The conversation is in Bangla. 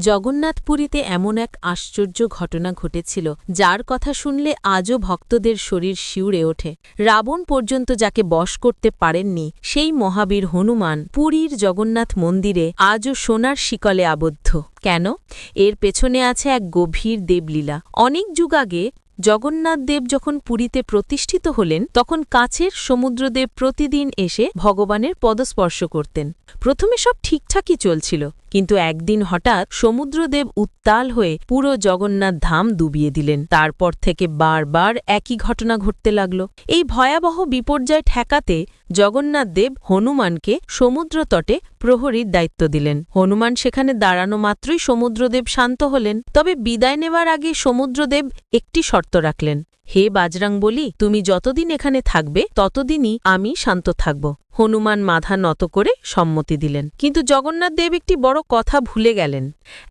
জগন্নাথপুরীতে এমন এক আশ্চর্য ঘটনা ঘটেছিল, যার কথা শুনলে আজও ভক্তদের শরীর শিউরে ওঠে। রাবণ পর্যন্ত যাকে বশ করতে পারেননি, সেই মহাবীর হনুমান পুরীর জগন্নাথ মন্দিরে আজও সোনার শিকলে আবদ্ধ। কেন? এর পেছনে আছে এক গভীর দেবলীলা। অনেক যুগ আগে জগন্নাথ দেব যখন পুরীতে প্রতিষ্ঠিত হলেন, তখন কাছের সমুদ্রদেব প্রতিদিন এসে ভগবানের পদস্পর্শ করতেন। প্রথমে সব ঠিকঠাকই চলছিল কিন্তু একদিন হঠাৎ সমুদ্রদেব উত্তাল হয়ে পুরো জগন্নাথ ধাম ডুবিয়ে দিলেন। তারপর থেকে বারবার একই ঘটনা ঘটতে লাগল। এই ভয়াবহ বিপর্যয় ঠেকাতে জগন্নাথ দেব হনুমানকে সমুদ্রতটে প্রহরীর দায়িত্ব দিলেন। হনুমান সেখানে দাঁড়ানো মাত্রই সমুদ্রদেব শান্ত হলেন, তবে বিদায় নেবার আগে সমুদ্রদেব একটি শর্ত রাখলেন। হে বাজরাং বলি তুমি যতদিন এখানে থাকবে, ততদিনই আমি শান্ত থাকব। হনুমান মাথা নত করে সম্মতি দিলেন। কিন্তু জগন্নাথ দেব একটি বড় কথা ভুলে গেলেন।